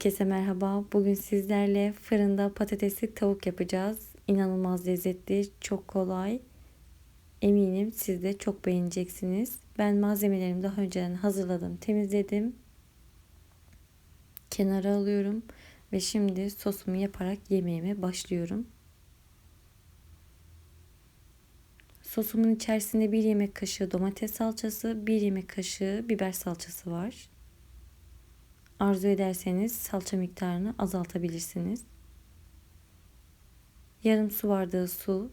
Herkese merhaba. Bugün sizlerle fırında patatesli tavuk yapacağız. İnanılmaz lezzetli, çok kolay. Eminim siz de çok beğeneceksiniz. Ben malzemelerimi daha önceden hazırladım, temizledim. Kenara alıyorum ve şimdi sosumu yaparak yemeğime başlıyorum. Sosumun içerisinde bir yemek kaşığı domates salçası, bir yemek kaşığı biber salçası var. Arzu ederseniz salça miktarını azaltabilirsiniz. Yarım su bardağı su,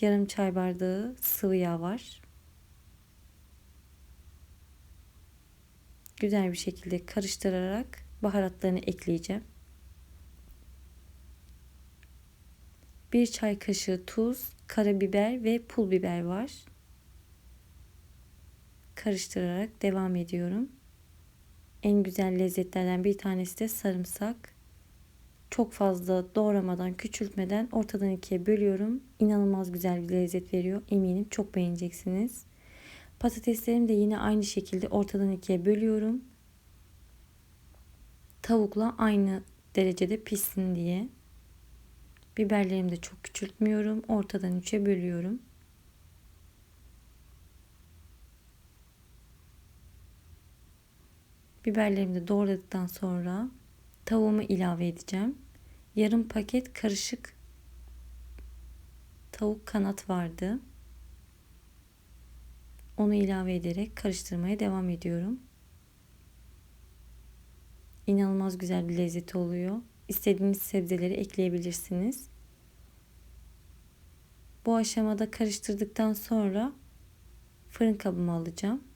yarım çay bardağı sıvı yağ var. Güzel bir şekilde karıştırarak baharatlarını ekleyeceğim. Bir çay kaşığı tuz, karabiber ve pul biber var. Karıştırarak devam ediyorum. En güzel lezzetlerden bir tanesi de sarımsak. Çok fazla doğramadan, küçültmeden ortadan ikiye bölüyorum. İnanılmaz güzel bir lezzet veriyor. Eminim çok beğeneceksiniz. Patateslerimi de yine aynı şekilde ortadan ikiye bölüyorum. Tavukla aynı derecede pişsin diye. Biberlerimi de çok küçültmüyorum. Ortadan üçe bölüyorum. Biberlerimi de doğradıktan sonra tavuğumu ilave edeceğim. Yarım paket karışık tavuk kanat vardı. Onu ilave ederek karıştırmaya devam ediyorum. İnanılmaz güzel bir lezzeti oluyor. İstediğiniz sebzeleri ekleyebilirsiniz. Bu aşamada karıştırdıktan sonra fırın kabıma alacağım.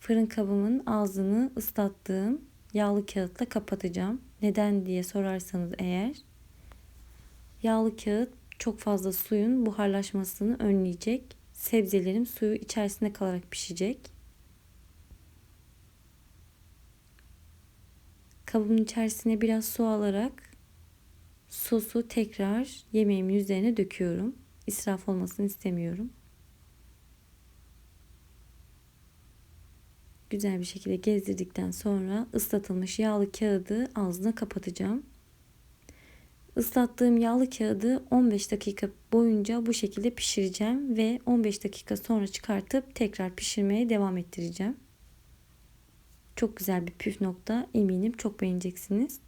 Fırın kabımın ağzını ıslattığım yağlı kağıtla kapatacağım. Neden diye sorarsanız eğer yağlı kağıt çok fazla suyun buharlaşmasını önleyecek. Sebzelerim suyu içerisinde kalarak pişecek. Kabımın içerisine biraz su alarak sosu tekrar yemeğimin üzerine döküyorum. İsraf olmasını istemiyorum. Güzel bir şekilde gezdirdikten sonra ıslatılmış yağlı kağıdı ağzına kapatacağım. Islattığım yağlı kağıdı 15 dakika boyunca bu şekilde pişireceğim ve 15 dakika sonra çıkartıp tekrar pişirmeye devam ettireceğim. Çok güzel bir püf nokta eminim çok beğeneceksiniz.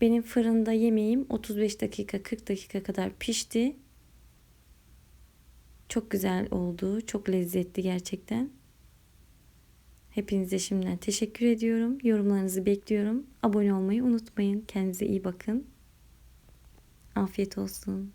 Benim fırında yemeğim 35 dakika 40 dakika kadar pişti. Çok güzel oldu. Çok lezzetli gerçekten. Hepinize şimdiden teşekkür ediyorum. Yorumlarınızı bekliyorum. Abone olmayı unutmayın. Kendinize iyi bakın. Afiyet olsun.